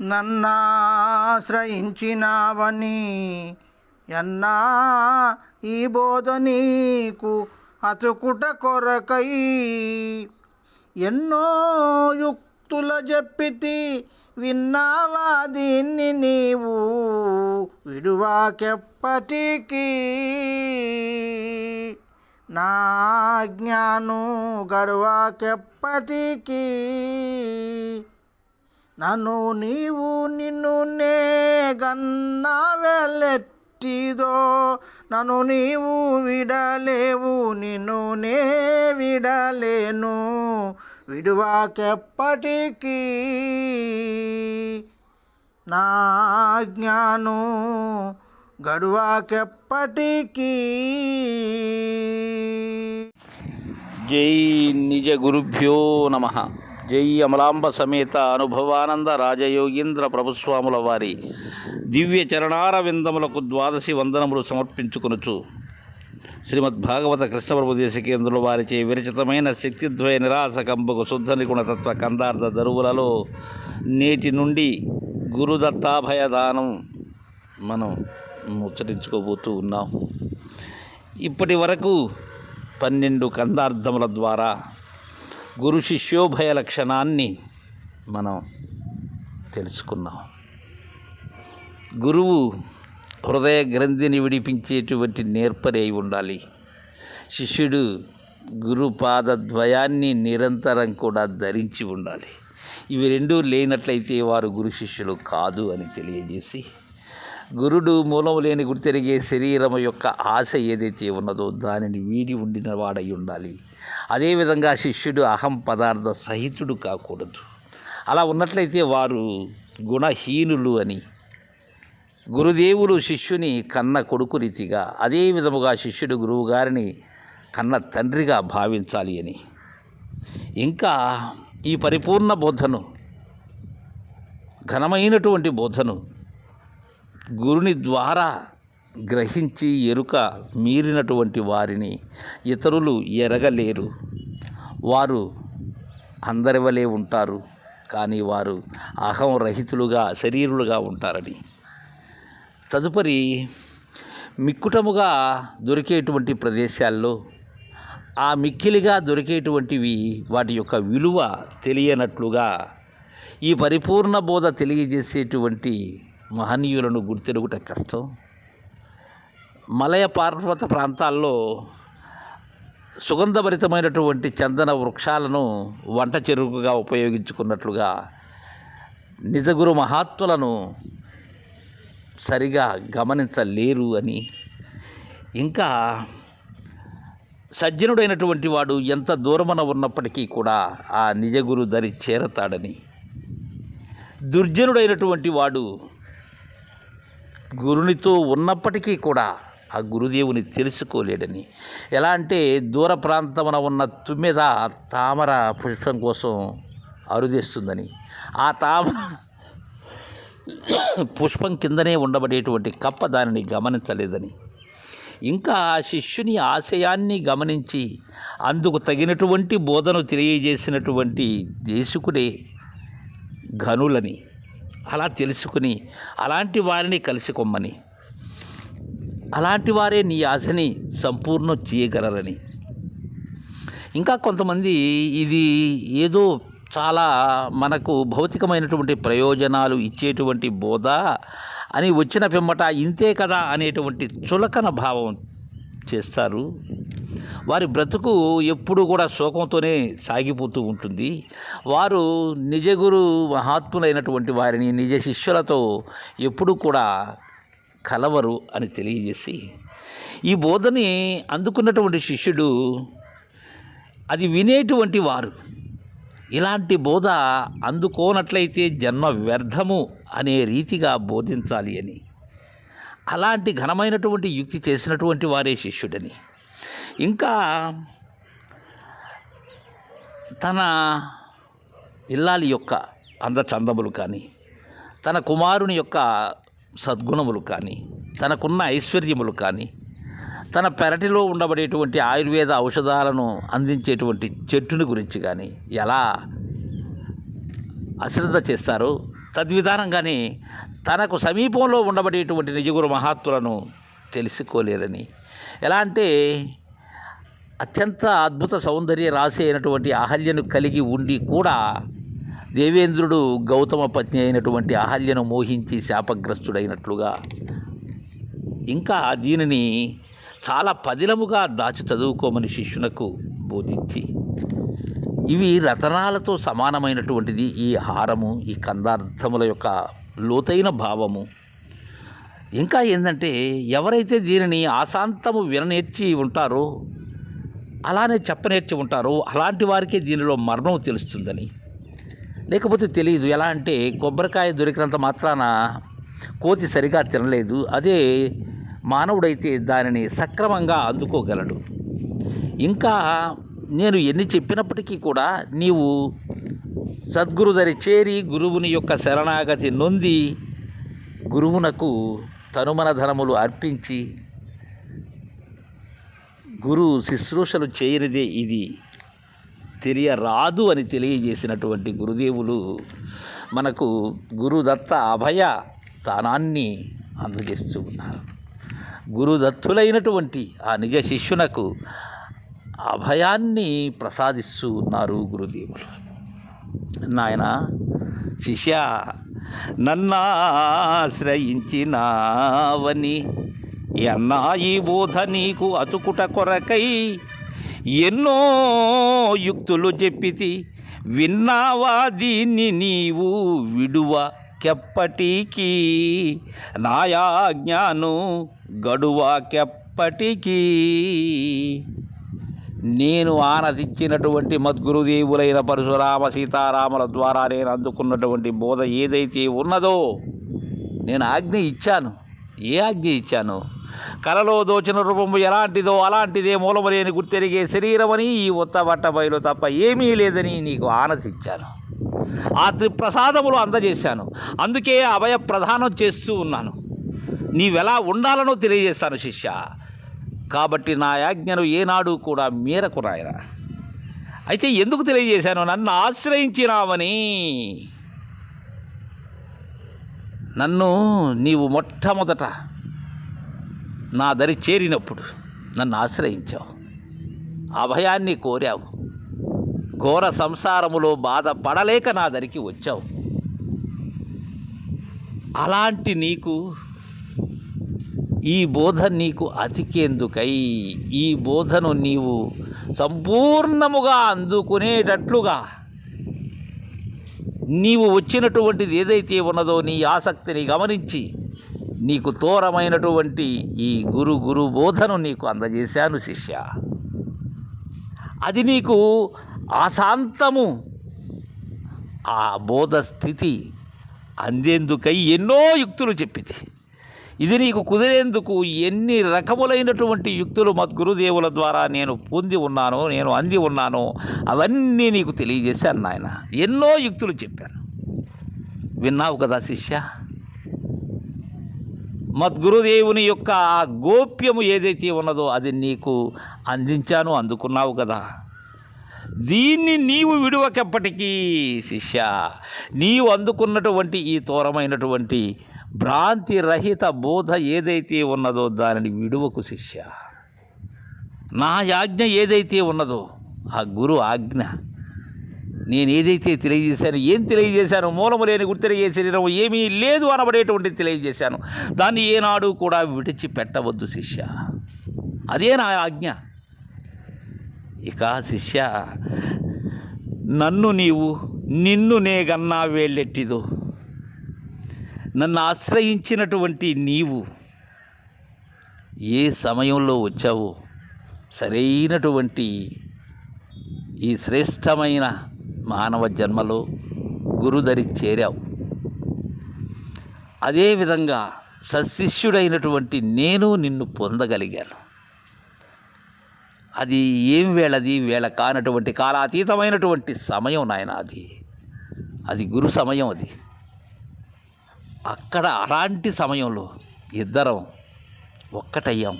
నన్నాశ్రయించినావని. ఎన్నా ఈ బోధ నీకు అతుకుట కొరకై. ఎన్నో యుక్తుల చెప్పితి విన్నావా దీన్ని నీవు? విడువాకెప్పటికీ. నా జ్ఞాను గడువాకెప్పటికీ. నన్ను నీవు నిన్ను నే గన్నా వెళ్ళెట్టిదో నన్ను నీవు విడలేవు నిన్ను నే విడలేను విడువాకెప్పటికీ నా జ్ఞాను గడువాకెప్పటికీ. జై నిజ గురుభ్యో నమ. జై అమలాంబ సమేత అనుభవానంద రాజయోగీంద్ర ప్రభుస్వాముల వారి దివ్య చరణార విందములకు ద్వాదశి వందనములు సమర్పించుకొనుచు శ్రీమద్ భాగవత కృష్ణప్రభు దేశకేంద్రుల వారిచే విరచితమైన శక్తిద్వయ నిరాసకంబకు శుద్ధ నిగుణతత్వ కందార్థ దరువులలో నేటి నుండి గురుదత్తాభయదానం మనం ముచ్చరించుకోబోతూ ఉన్నాం. ఇప్పటి వరకు పన్నెండు కందార్థముల ద్వారా గురు శిష్యోభయ లక్షణాన్ని మనం తెలుసుకున్నాం. గురువు హృదయ గ్రంథిని విడిపించేటువంటి నేర్పరి అయి ఉండాలి. శిష్యుడు గురుపాదద్వయాన్ని నిరంతరం కూడా ధరించి ఉండాలి. ఇవి రెండూ లేనట్లయితే వారు గురు శిష్యులు కాదు అని తెలియజేసి గురుడు మూలం లేని గుర్తెరిగే శరీరం యొక్క ఆశ ఏదైతే ఉన్నదో దానిని వీడి ఉండిన వాడై ఉండాలి. అదేవిధంగా శిష్యుడు అహం పదార్థ సహితుడు కాకూడదు. అలా ఉన్నట్లయితే వారు గుణహీనులు అని. గురుదేవులు శిష్యుని కన్న కొడుకు రీతిగా అదే విధముగా శిష్యుడు గురువుగారిని కన్న తండ్రిగా భావించాలి అని. ఇంకా ఈ పరిపూర్ణ బోధను ఘనమైనటువంటి బోధను గురుని ద్వారా గ్రహించి ఎరుక మీరినటువంటి వారిని ఇతరులు ఎరగలేరు. వారు అందరి వలె ఉంటారు కానీ వారు అహం రహితులుగా శరీరులుగా ఉంటారని. తదుపరి మిక్కుటముగా దొరికేటువంటి ప్రదేశాల్లో ఆ మిక్కిలిగా దొరికేటువంటివి వాటి యొక్క విలువ తెలియనట్లుగా ఈ పరిపూర్ణ బోధ తెలియజేసేటువంటి మహనీయులను గుర్తెరుగుట కష్టం. మలయ పార్వత ప్రాంతాల్లో సుగంధభరితమైనటువంటి చందన వృక్షాలను వంట చెరుకుగా ఉపయోగించుకున్నట్లుగా నిజగురు మహాత్ములను సరిగా గమనించలేరు అని. ఇంకా సజ్జనుడైనటువంటి వాడు ఎంత దూరమన ఉన్నప్పటికీ కూడా ఆ నిజగురు దరి చేరతాడని. దుర్జనుడైనటువంటి వాడు గురునితో ఉన్నప్పటికీ కూడా ఆ గురుదేవుని తెలుసుకోలేడని. ఎలా అంటే దూర ప్రాంతమున ఉన్న తుమ్మెద తామర పుష్పం కోసం అరుదేస్తుందని. ఆ తామర పుష్పం కిందనే ఉండబడేటువంటి కప్ప దానిని గమనించలేదని. ఇంకా ఆ శిష్యుని ఆశయాన్ని గమనించి అందుకు తగినటువంటి బోధను తెలియజేసినటువంటి దేశకుడే ఘనులని. అలా తెలుసుకుని అలాంటి వారిని కలిసికొమ్మని. అలాంటి వారే నీ ఆశని సంపూర్ణం చేయగలరని. ఇంకా కొంతమంది ఇది ఏదో చాలా మనకు భౌతికమైనటువంటి ప్రయోజనాలు ఇచ్చేటువంటి బోధ అని వచ్చిన పిమ్మట ఇంతే కదా అనేటువంటి చులకన భావం చేస్తారు. వారి బ్రతుకు ఎప్పుడూ కూడా శోకంతోనే సాగిపోతూ ఉంటుంది. వారు నిజగురు మహాత్ములైనటువంటి వారిని నిజ శిష్యులతో ఎప్పుడూ కూడా కలవరు అని తెలియజేసి ఈ బోధని అందుకున్నటువంటి శిష్యుడు అది వినేటువంటి వారు ఇలాంటి బోధ అందుకోనట్లయితే జన్మ వ్యర్థము అనే రీతిగా బోధించాలి అని. అలాంటి ఘనమైనటువంటి యుక్తి చేసినటువంటి వారే శిష్యుడని. ఇంకా తన ఇల్లాలి యొక్క అందచందములు కానీ తన కుమారుని యొక్క సద్గుణములు కానీ తనకున్న ఐశ్వర్యములు కానీ తన పెరటిలో ఉండబడేటువంటి ఆయుర్వేద ఔషధాలను అందించేటువంటి చెట్టుని గురించి కానీ ఎలా అశ్రద్ధ చేస్తారో తద్విధానంగానే తనకు సమీపంలో ఉండబడేటువంటి నిజగురు మహాత్ములను తెలుసుకోలేరని. ఎలా అంటే అత్యంత అద్భుత సౌందర్య రాశి అయినటువంటి అహల్యను కలిగి ఉండి కూడా దేవేంద్రుడు గౌతమ పత్ని అయినటువంటి అహల్యను మోహించి శాపగ్రస్తుడైనట్లుగా ఇంకా దీనిని చాలా పదిలముగా దాచి చదువుకోమని శిష్యునకు బోధించి ఇవి రతనాలతో సమానమైనటువంటిది. ఈ హారము ఈ కందార్థముల యొక్క లోతైన భావము. ఇంకా ఏంటంటే ఎవరైతే దీనిని ఆశాంతము విననేర్చి ఉంటారో అలానే చెప్పనేర్చి ఉంటారో అలాంటి వారికే దీనిలో మరణం తెలుస్తుందని. లేకపోతే తెలియదు ఎలా అంటే కొబ్బరికాయ దొరికినంత మాత్రాన కోతి సరిగా తినలేదు. అదే మానవుడైతే దానిని సక్రమంగా అందుకోగలడు. ఇంకా నేను ఎన్ని చెప్పినప్పటికీ కూడా నీవు సద్గురు దరి చేరి గురువుని యొక్క శరణాగతి నొంది గురువునకు తనుమన ధనములు అర్పించి గురు శుశ్రూషలు చేయనిదే ఇది. తెలియరాదు అని తెలియజేసినటువంటి గురుదేవులు మనకు గురుదత్త అభయ స్థానాన్ని అందజేస్తూ ఉన్నారు. గురుదత్తులైనటువంటి ఆ నిజ శిష్యునకు అభయాన్ని ప్రసాదిస్తూ ఉన్నారు గురుదేవులు. నాయన శిష్య నన్నాశ్రయించినావని ఎన్నా ఈ బోధ నీకు అతుకుట కొరకై ఎన్నో యుక్తులు చెప్పితి విన్నావా దీన్ని నీవు విడువ కెప్పటికీ? నాయాజ్ఞాను గడువ కెప్పటికీ? నేను ఆనదిచ్చినటువంటి మద్గురుదేవులైన పరశురామ సీతారాముల ద్వారా నేను అందుకున్నటువంటి బోధ ఏదైతే ఉన్నదో నేను ఆజ్ఞ ఇచ్చాను. ఏ ఆజ్ఞ ఇచ్చాను? కలలో దోచిన రూపము ఎలాంటిదో అలాంటిదే మూలము అని గుర్తెరిగే శరీరమని ఈ ఉత్తబట్ట బయలు తప్ప ఏమీ లేదని నీకు ఆనందించాను ఆ త్రిప్రసాదములు అందజేశాను. అందుకే అభయ ప్రధానం చేస్తూ ఉన్నాను. నీవెలా ఉండాలనో తెలియజేస్తాను శిష్య. కాబట్టి నా యాజ్ఞను ఏనాడు కూడా మీరకు రాయరా. అయితే ఎందుకు తెలియజేశాను? నన్ను ఆశ్రయించినావని. నన్ను నీవు మొట్టమొదట నా దరి చేరినప్పుడు నన్ను ఆశ్రయించావు. అభయాన్ని కోరావు. ఘోర సంసారములో బాధపడలేక నా దరికి వచ్చావు. అలాంటి నీకు ఈ బోధ నీకు అతికేందుకై? ఈ బోధను నీవు సంపూర్ణముగా అందుకునేటట్లుగా నీవు వచ్చినటువంటిది ఏదైతే ఉన్నదో నీ ఆసక్తిని గమనించి నీకు తోరమైనటువంటి ఈ గురు గురు బోధను నీకు అందజేశాను శిష్య. అది నీకు ఆశాంతము ఆ బోధ స్థితి అందేందుకై ఎన్నో యుక్తులు చెప్పింది ఇది నీకు కుదిరేందుకు ఎన్ని రకములైనటువంటి యుక్తులు మద్గురుదేవుల ద్వారా నేను పొంది ఉన్నాను నేను అంది ఉన్నాను అవన్నీ నీకు తెలియజేశాను నాయన. ఎన్నో యుక్తులు చెప్పాను. విన్నావు కదా శిష్య? మద్గురుదేవుని యొక్క ఆ గోప్యము ఏదైతే ఉన్నదో అది నీకు అందించాను అందుకున్నావు కదా. దీన్ని నీవు విడువకెప్పటికీ శిష్య నీవు అందుకున్నటువంటి ఈ తోరమైనటువంటి భ్రాంతి రహిత బోధ ఏదైతే ఉన్నదో దానిని విడువకు శిష్య. నా యాజ్ఞ ఏదైతే ఉన్నదో ఆ గురు ఆజ్ఞ నేను ఏదైతే తెలియజేశాను ఏం తెలియజేశాను మూలము లేని గుర్తెరిగే శరీరం ఏమీ లేదు అనబడేటువంటి తెలియజేశాను. దాన్ని ఏనాడు కూడా విడిచిపెట్టవద్దు శిష్య. అదే నా ఆజ్ఞ. ఇక శిష్య నన్ను నీవు నిన్ను నేగన్నా వేళ్ళెట్టిదో. నన్ను ఆశ్రయించినటువంటి నీవు ఏ సమయంలో వచ్చావో సరైనటువంటి ఈ శ్రేష్టమైన మానవ జన్మలో గురుదరి చేరావు. అదేవిధంగా సశిష్యుడైనటువంటి నేను నిన్ను పొందగలిగాను. అది ఏం వేళది? వేళ కానటువంటి కాలాతీతమైనటువంటి సమయం నాయన అది. అది గురు సమయం అది. అక్కడ అలాంటి సమయంలో ఇద్దరం ఒక్కటయ్యాం.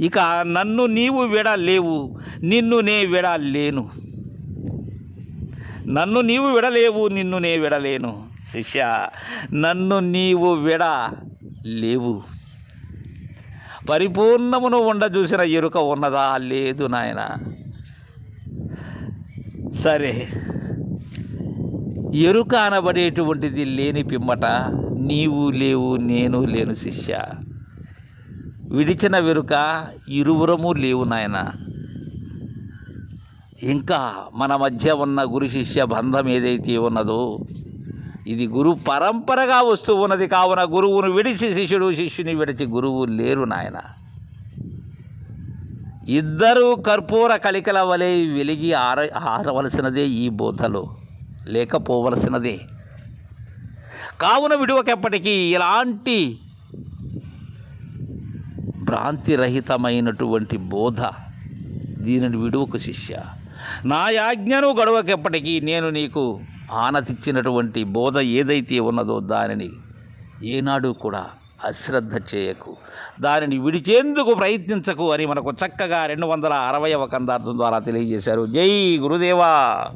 ఇక నన్ను నీవు విడలేవు నిన్ను నే విడలేను. నన్ను నీవు విడలేవు నిన్ను నే విడలేను. శిష్య నన్ను నీవు విడ లేవు పరిపూర్ణమును ఉండ చూసిన ఎరుక ఉన్నదా? లేదు నాయన. సరే. ఎరుక అనబడేటువంటిది లేని పిమ్మట నీవు లేవు నేను లేను శిష్య. విడిచిన వెరుక ఇరువురము లేవు నాయన. ఇంకా మన మధ్య ఉన్న గురు శిష్య బంధం ఏదైతే ఉన్నదో ఇది గురు పరంపరగా వస్తూ ఉన్నది కావున గురువును విడిచి శిష్యుడు శిష్యుని విడిచి గురువు లేరు నాయన. ఇద్దరు కర్పూర కళికల వలె వెలిగి ఆర ఆరవలసినదే ఈ బోధలో. లేకపోవలసినదే. కావున విడువకెప్పటికీ ఇలాంటి భ్రాంతిరహితమైనటువంటి బోధ దీనిని విడువకు శిష్య. నా యాజ్ఞను గడవకెప్పటికీ నేను నీకు ఆనతిచ్చినటువంటి బోధ ఏదైతే ఉన్నదో దానిని ఏనాడు కూడా అశ్రద్ధ చేయకు. దానిని విడిచేందుకు ప్రయత్నించకు అని మనకు చక్కగా రెండు వందల అరవైవ కందార్థం ద్వారా తెలియజేశారు. జై గురుదేవా!